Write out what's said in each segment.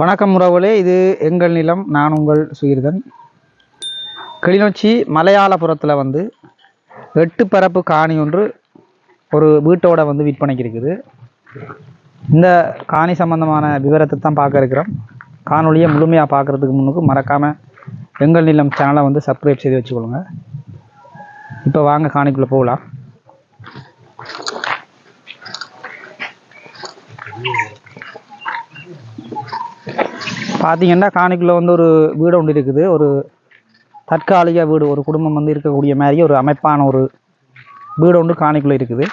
வணக்கம் உறவுகளே இது எங்கள் நிலம் நான் உங்கள் சுயிர்தன். கிளிநொச்சி மலையாளபுரத்தில் வந்து எட்டு பரப்பு காணி ஒன்று ஒரு வீட்டோட வந்து விற்பனைக்கு இருக்குது இந்த காணி சம்பந்தமான விவரத்தை தான் பார்க்க இருக்கிறோம். காணொலியை முழுமையாக பார்க்குறதுக்கு முன்னுக்கு மறக்காமல் எங்கள் நிலம் சேனலை வந்து சப்ஸ்கிரைப் செய்து வச்சுக்கொள்ளுங்க. இப்போ வாங்க காணிக்குள்ளே போகலாம். பார்த்தீங்கன்னா காணிக்குள்ளே வந்து ஒரு வீடு ஒன்று இருக்குது. ஒரு தற்காலிக வீடு. ஒரு குடும்பம் வந்து இருக்கக்கூடிய மாதிரி ஒரு அமைப்பான ஒரு வீடு ஒன்று காணிக்குள்ளே இருக்குது.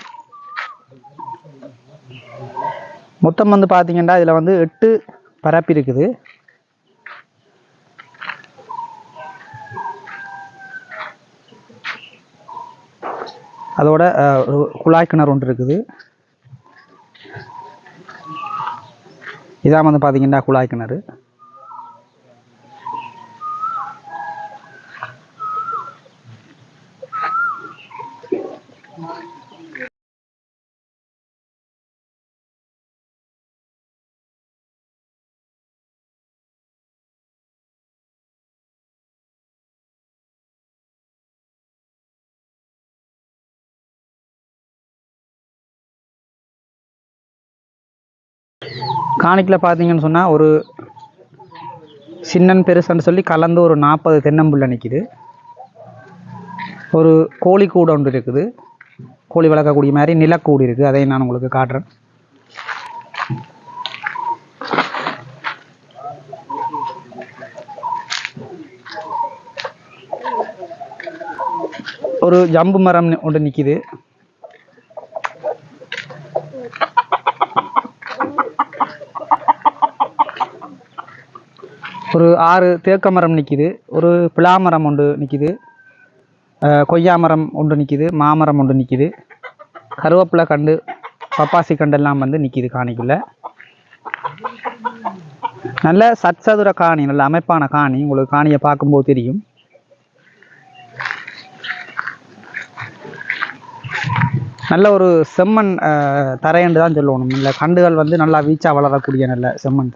மொத்தம் வந்து பார்த்தீங்கன்னா இதில் வந்து எட்டு பரப்பி இருக்குது. அதோட குழாய் கிணறு ஒன்று இருக்குது. இதான் வந்து பார்த்தீங்கன்னா குழாய் கிணறு. காணிக்கில் பார்த்தீங்கன்னு சொன்னால் ஒரு சின்னன் பெருசன்னு சொல்லி கலந்து ஒரு நாற்பது தென்னம்புள்ள நிற்கிது ஒரு கோழி கூடு ஒன்று இருக்குது. கோழி வளர்க்கக்கூடிய மாதிரி நிலக்கூடு இருக்குது. அதையும் நான் உங்களுக்கு காட்டுறேன். ஒரு ஜம்பு மரம் ஒன்று நிற்கிது ஒரு ஆறு தேக்க மரம் நிற்கிது ஒரு பிளாமரம் ஒன்று நிற்கிது கொய்யா மரம் ஒன்று நிற்கிது மாமரம் ஒன்று நிற்கிது கருவேப்பிலை கண்டு பப்பாசி கண்டெல்லாம் வந்து நிற்கிது காணிக்குள்ள. நல்ல சச்சதுர காணி நல்ல அமைப்பான காணி. உங்களுக்கு காணியை பார்க்கும்போது தெரியும். நல்ல ஒரு செம்மண் அஹ், தான் சொல்லணும். நல்ல கண்டுகள் வந்து நல்லா வீச்சா வளரக்கூடிய நல்ல செம்மண்.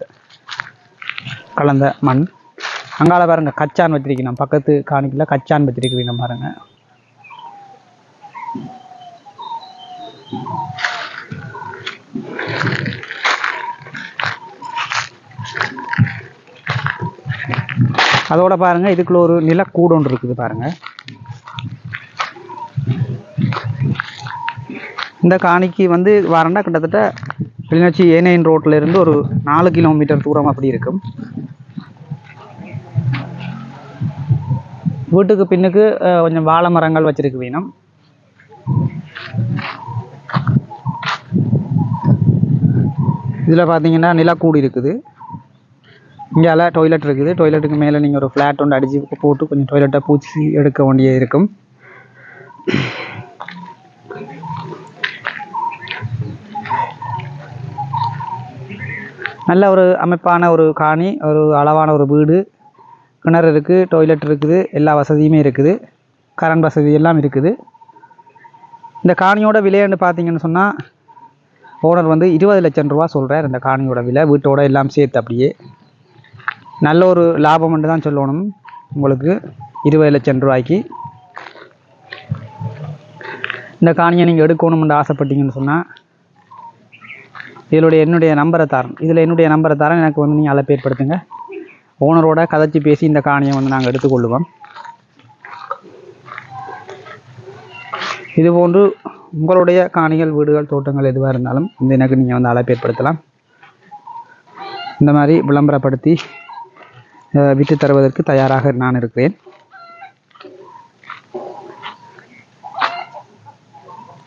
கலந்த மண். அங்கால பாருங்க கச்சான் வச்சிருக்கணும் பக்கத்து காணிக்கல கச்சான் வச்சிருக்கிறீங்க பாருங்க. அதோட பாருங்க இதுக்குள்ள ஒரு நிலக்கூடு ஒன்று இருக்குது பாருங்க. இந்த காணிக்கு வந்து வரண்டா கிட்டத்தட்ட கிளிநொச்சி ஏனையின் ரோட்டில் இருந்து ஒரு நாலு கிலோமீட்டர் தூரம் அப்படி இருக்கும். வீட்டுக்கு பின்னுக்கு கொஞ்சம் வாழை மரங்கள் வச்சிருக்கு வேணும். இதில் பார்த்தீங்கன்னா நிலக்கூடு இருக்குது. இங்கால டாய்லெட் இருக்குது. டொய்லெட்டுக்கு மேலே நீங்கள் ஒரு ஃப்ளாட் ஒன்று அடித்து போட்டு கொஞ்சம் டொய்லெட்டை பூச்சி எடுக்க வேண்டிய இருக்கும். நல்ல ஒரு அமைப்பான ஒரு காணி ஒரு அளவான ஒரு வீடு. கிணறு இருக்குது டொய்லெட் இருக்குது எல்லா வசதியுமே இருக்குது. கரண்ட் வசதி எல்லாம் இருக்குது. இந்த காணியோட விலைன்னு பார்த்தீங்கன்னு சொன்னால் ஓனர் வந்து இருபது லட்சம் ரூபா சொல்கிறார் இந்த காணியோட விலை. வீட்டோட எல்லாம் சேர்த்து அப்படியே. நல்ல ஒரு லாபம்னு தான் சொல்லணும் உங்களுக்கு. இருபது லட்சம் ரூபாய்க்கு. இந்த காணியை நீங்கள் எடுக்கணும்னு ஆசைப்பட்டீங்கன்னு சொன்னால் இதனுடைய என்னுடைய நம்பரை தரேன் இதில் என்னுடைய நம்பரை தரேன் எனக்கு வந்து நீங்கள் அழைப்பு ஏற்படுத்துங்க ஓனரோட கதைச்சி பேசி இந்த காணியை வந்து நாங்கள் எடுத்துக்கொள்ளுவோம். இது போன்று உங்களுடைய காணிகள் வீடுகள் தோட்டங்கள் எதுவாக இருந்தாலும் இந்த எனக்கு நீங்கள் வந்து அழைப்பு ஏற்படுத்தலாம். இந்த மாதிரி விளம்பரப்படுத்தி விட்டு தருவதற்கு தயாராக நான் இருக்கிறேன்.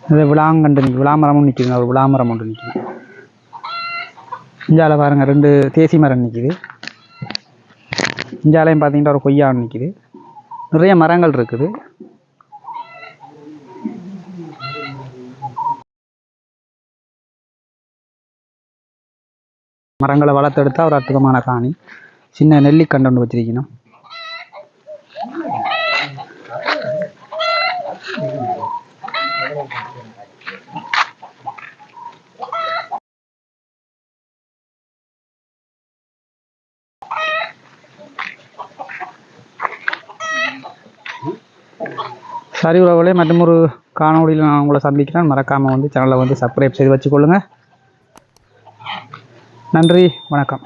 இந்த விளாங்கண்டு நிற்கும் விளாமரமும் நிற்கிது ஒரு விளாமரம் ஒன்று நிற்கிது இஞ்சால பாருங்கள் ரெண்டு தேசி மரம் நிற்கிது இஞ்சாலையும் பார்த்தீங்கன்னா ஒரு கொய்யா நிற்கிது நிறைய மரங்கள் இருக்குது. மரங்களை வளர்த்தெடுத்தா ஒரு அற்புதமான காணி. சின்ன நெல்லிக்கண்டு ஒன்று வச்சிருக்கணும். சரி உறவுகளே மற்றும் ஒரு காணொளியில் நான் உங்களை சந்திக்கிறேன். மறக்காமல் வந்து சேனலை வந்து சப்ஸ்கிரைப் செய்து வச்சுக்கொள்ளுங்கள் நன்றி வணக்கம்.